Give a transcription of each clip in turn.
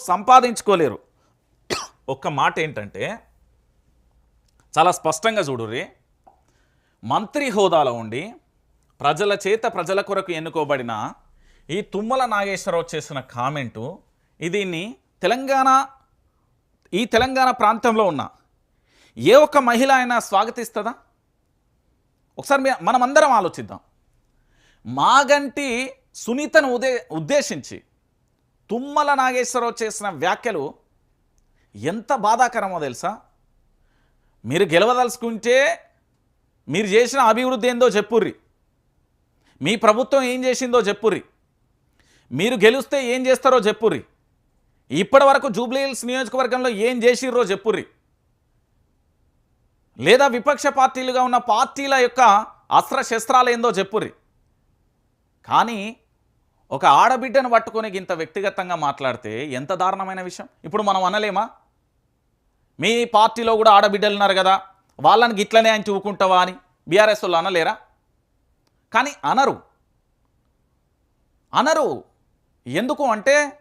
సంపాదించుకోలేరు. ఒక్క మాట ఏంటంటే చాలా స్పష్టంగా చూడుర్రి. మంత్రి హోదాలో ఉండి ప్రజల చేత ప్రజల కొరకు ఎన్నుకోబడిన ఈ తుమ్మల నాగేశ్వరరావు చేసిన కామెంటు దీన్ని తెలంగాణ ఈ తెలంగాణ ప్రాంతంలో ఉన్న ఏ ఒక్క మహిళ అయినా స్వాగతిస్తుందా? ఒకసారి మనమందరం ఆలోచిద్దాం. మాగంటి సునీతను ఉదే ఉద్దేశించి తుమ్మల నాగేశ్వరరావు చేసిన వ్యాఖ్యలు ఎంత బాధాకరమో తెలుసా? మీరు గెలవదలుచుకుంటే మీరు చేసిన అభివృద్ధి ఏందో చెప్పుర్రి. మీ ప్రభుత్వం ఏం చేసిందో చెప్పుర్రి. మీరు గెలిస్తే ఏం చేస్తారో చెప్పుర్రి. ఇప్పటి వరకు జూబ్లీహిల్స్ నియోజకవర్గంలో ఏం చేసిర్రో చెప్పుర్రి. లేదా విపక్ష పార్టీలుగా ఉన్న పార్టీల యొక్క అస్త్ర శస్త్రాలు ఏందో చెప్పుర్రి. కానీ ఒక ఆడబిడ్డను పట్టుకొని ఇంత వ్యక్తిగతంగా మాట్లాడితే ఎంత దారుణమైన విషయం? ఇప్పుడు మనం అనలేమా? మీ పార్టీలో కూడా ఆడబిడ్డలు ఉన్నారు కదా వాళ్ళని గిట్లనే ఆయన చూపుకుంటావా అని బీఆర్ఎస్ వాళ్ళు అనలేరా? కానీ అనరు. అనరు. ఎందుకు అంటే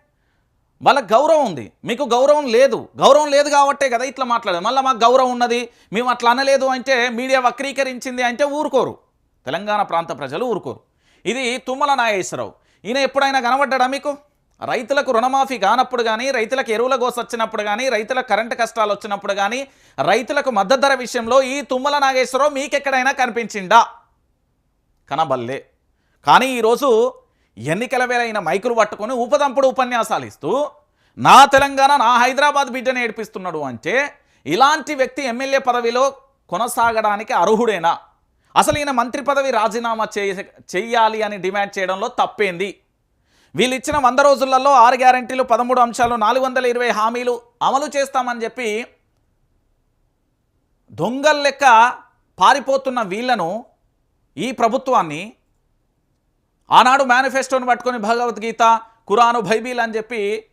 వాళ్ళకి గౌరవం ఉంది. మీకు గౌరవం లేదు. గౌరవం లేదు కాబట్టే కదా ఇట్లా మాట్లాడదు. మళ్ళీ మాకు గౌరవం ఉన్నది. మేము అట్లా అనలేదు అంటే మీడియా వక్రీకరించింది అంటే ఊరుకోరు. తెలంగాణ ప్రాంత ప్రజలు ఊరుకోరు. ఇది తుమ్మల నాగేశ్వరరావు. ఈయన ఎప్పుడైనా కనబడ్డా మీకు? రైతులకు రుణమాఫీ కానప్పుడు కానీ రైతులకు ఎరువుల గోస వచ్చినప్పుడు కానీ రైతుల కరెంటు కష్టాలు వచ్చినప్పుడు కానీ రైతులకు మద్దతు ధర విషయంలో ఈ తుమ్మల నాగేశ్వరరావు మీకెక్కడైనా కనిపించిందా కనబల్లే. కానీ ఈరోజు ఎన్నికల వేళ అయిన మైకులు పట్టుకొని ఉపదంపుడు ఉపన్యాసాలు ఇస్తూ నా తెలంగాణ నా హైదరాబాద్ బిడ్డని ఏడిపిస్తున్నాడు అంటే ఇలాంటి వ్యక్తి ఎమ్మెల్యే పదవిలో కొనసాగడానికి అర్హుడేనా? అసలు ఈయన మంత్రి పదవి రాజీనామా చేయాలి అని డిమాండ్ చేయడంలో తప్పేంది? వీళ్ళు ఇచ్చిన వంద రోజులలో ఆరు గ్యారంటీలు పదమూడు అంశాలు నాలుగు వందల ఇరవై హామీలు అమలు చేస్తామని చెప్పి దొంగల లెక్క పారిపోతున్న వీళ్ళను ఈ ప్రభుత్వాన్ని ఆనాడు మేనిఫెస్టోను పట్టుకొని భగవద్గీత కురాను బైబిల్ అని చెప్పి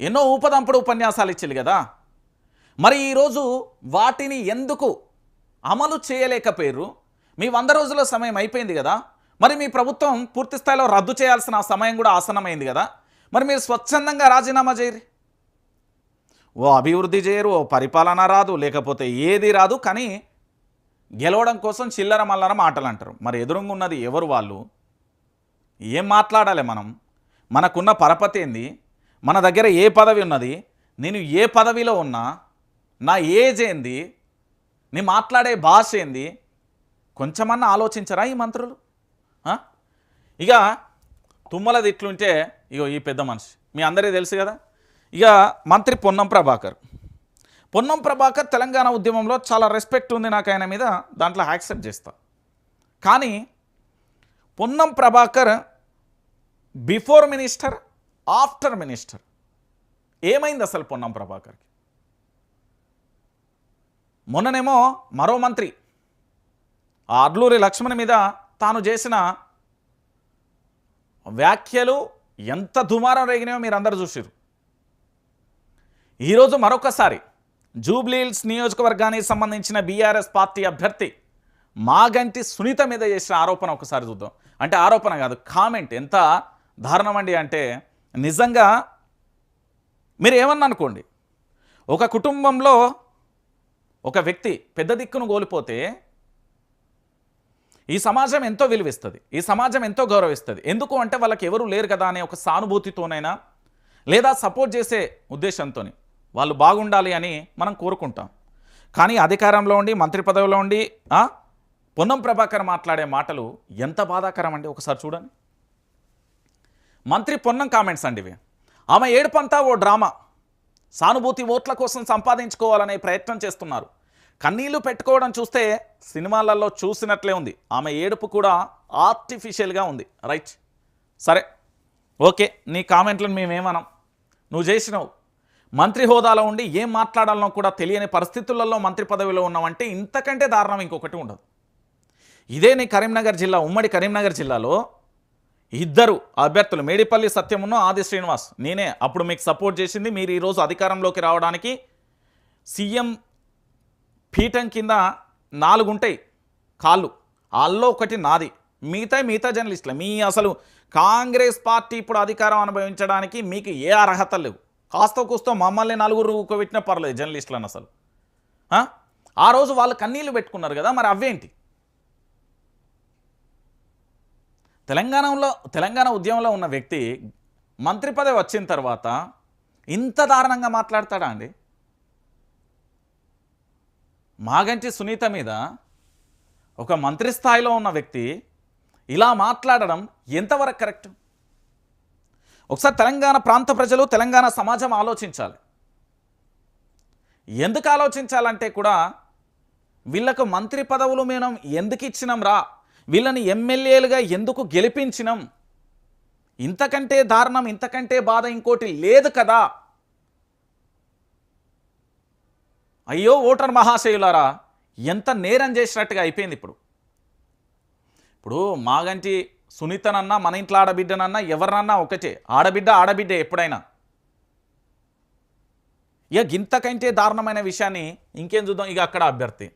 ఎన్నో ఊపదంపుడు ఉపన్యాసాలు ఇచ్చింది కదా. మరి ఈరోజు వాటిని ఎందుకు అమలు చేయలేకపోయారు మీ వంద రోజుల సమయం అయిపోయింది కదా? మరి మీ ప్రభుత్వం పూర్తి స్థాయిలో రద్దు చేయాల్సిన సమయం కూడా ఆసనమైంది కదా? మరి మీరు స్వచ్ఛందంగా రాజీనామా చేయరు. ఓ అభివృద్ధి చేయరు ఓ పరిపాలన రాదు లేకపోతే ఏది రాదు కానీ గెలవడం కోసం చిల్లర మల్లర మాటలు అంటారు. మరి ఎదురుంగా ఉన్నది ఎవరు వాళ్ళు? ఏం మాట్లాడాలి మనం? మనకున్న పరపతి ఏంది? మన దగ్గర ఏ పదవి ఉన్నది? నేను ఏ పదవిలో ఉన్నా నా ఏజ్ ఏంది? నేను మాట్లాడే భాష ఏంది? కొంచెమన్నా ఆలోచించరా ఈ మంత్రులు? ఇక తుమ్మలది ఇట్లుంటే ఇగో ఈ పెద్ద మనిషి మీ అందరికీ తెలుసు కదా? ఇక మంత్రి పొన్నం ప్రభాకర్. పొన్నం ప్రభాకర్ తెలంగాణ ఉద్యమంలో చాలా రెస్పెక్ట్ ఉంది నాకు ఆయన మీద దాంట్లో యాక్సెప్ట్ చేస్తా. కానీ Ponnam Prabhakar before minister after minister. ఏమైంది అసలు పొన్నం ప్రభాకర్కి? మొన్ననేమో మరో మంత్రి ఆ అడ్లూరి లక్ష్మణ్ మీద తాను చేసిన వ్యాఖ్యలు ఎంత దుమారం రేగినాయో మీరు అందరు చూసారు ఈరోజు మరొకసారి జూబ్లీహిల్స్ నియోజకవర్గానికి సంబంధించిన బీఆర్ఎస్ పార్టీ అభ్యర్థి మాగంటి సునీత మీద చేసిన ఆరోపణ ఒకసారి చూద్దాం. అంటే ఆరోపణ కాదు కామెంట్. ఎంత దారుణం అండి అంటే నిజంగా మీరు ఏమన్నా అనుకోండి ఒక కుటుంబంలో ఒక వ్యక్తి పెద్ద దిక్కును కోల్పోతే ఈ సమాజం ఎంతో విలువిస్తుంది. ఈ సమాజం ఎంతో గౌరవిస్తుంది. ఎందుకు అంటే వాళ్ళకి ఎవరు లేరు కదా అనే ఒక సానుభూతితోనైనా లేదా సపోర్ట్ చేసే ఉద్దేశంతో వాళ్ళు బాగుండాలి అని మనం కోరుకుంటాం. కానీ అధికారంలో ఉండి మంత్రి పదవిలో ఉండి పొన్నం ప్రభాకర్ మాట్లాడే మాటలు ఎంత బాధాకరం అండి ఒకసారి చూడండి. మంత్రి పొన్నం కామెంట్స్ అండి ఇవి. ఆమె ఏడుపంతా ఓ డ్రామా. సానుభూతి ఓట్ల కోసం సంపాదించుకోవాలనే ప్రయత్నం చేస్తున్నారు. కన్నీళ్ళు పెట్టుకోవడం చూస్తే సినిమాలలో చూసినట్లే ఉంది. ఆమె ఏడుపు కూడా ఆర్టిఫిషియల్గా ఉంది. రైట్. సరే. ఓకే. నీ కామెంట్లను మేమేమనం? నువ్వు చేసినావు. మంత్రి హోదాలో ఉండి ఏం మాట్లాడాలనో కూడా తెలియని పరిస్థితులలో మంత్రి పదవిలో ఉన్నావంటే ఇంతకంటే దారుణం ఇంకొకటి ఉండదు. ఇదే నీ కరీంనగర్ జిల్లా ఉమ్మడి కరీంనగర్ జిల్లాలో ఇద్దరు అభ్యర్థులు మేడిపల్లి సత్యమును ఆది శ్రీనివాస్. నేనే అప్పుడు మీకు సపోర్ట్ చేసింది. మీరు ఈరోజు అధికారంలోకి రావడానికి సీఎం పీఠం కింద నాలుగు ఉంటాయి కాళ్ళు. వాళ్ళలో ఒకటి నాది. మిగతా మిగతా జర్నలిస్టులు. మీ అసలు కాంగ్రెస్ పార్టీ ఇప్పుడు అధికారం అనుభవించడానికి మీకు ఏ అర్హత లేవు. కాస్త కూస్తో మమ్మల్ని నలుగురు ఊకబెట్టినా పర్లేదు జర్నలిస్టులను అసలు. ఆ? రోజు వాళ్ళు కన్నీళ్ళు పెట్టుకున్నారు కదా మరి అవేంటి? తెలంగాణలో తెలంగాణ ఉద్యమంలో ఉన్న వ్యక్తి మంత్రి పదవి వచ్చిన తర్వాత ఇంత దారుణంగా మాట్లాడతాడా అండి? మాగంటి సునీత మీద ఒక మంత్రి స్థాయిలో ఉన్న వ్యక్తి ఇలా మాట్లాడడం ఎంతవరకు కరెక్ట్? ఒకసారి తెలంగాణ ప్రాంత ప్రజలు తెలంగాణ సమాజం ఆలోచించాలి. ఎందుకు ఆలోచించాలంటే కూడా వీళ్ళకు మంత్రి పదవులు మేము ఎందుకు ఇచ్చినాం రా? వీళ్ళని ఎమ్మెల్యేలుగా ఎందుకు గెలిపించినాం? ఇంతకంటే దారుణం ఇంతకంటే బాధ ఇంకోటి లేదు కదా? అయ్యో ఓటర్ మహాశయులారా ఎంత నేరం చేసినట్టుగా అయిపోయింది ఇప్పుడు. ఇప్పుడు మాగంటి సునీతనన్నా మన ఇంట్లో ఆడబిడ్డనన్నా ఎవరినన్నా ఒకటే ఆడబిడ్డ ఆడబిడ్డ ఎప్పుడైనా. ఇక ఇంతకంటే దారుణమైన విషయాన్ని ఇంకేం చూద్దాం? ఇక అక్కడ అభ్యర్థి.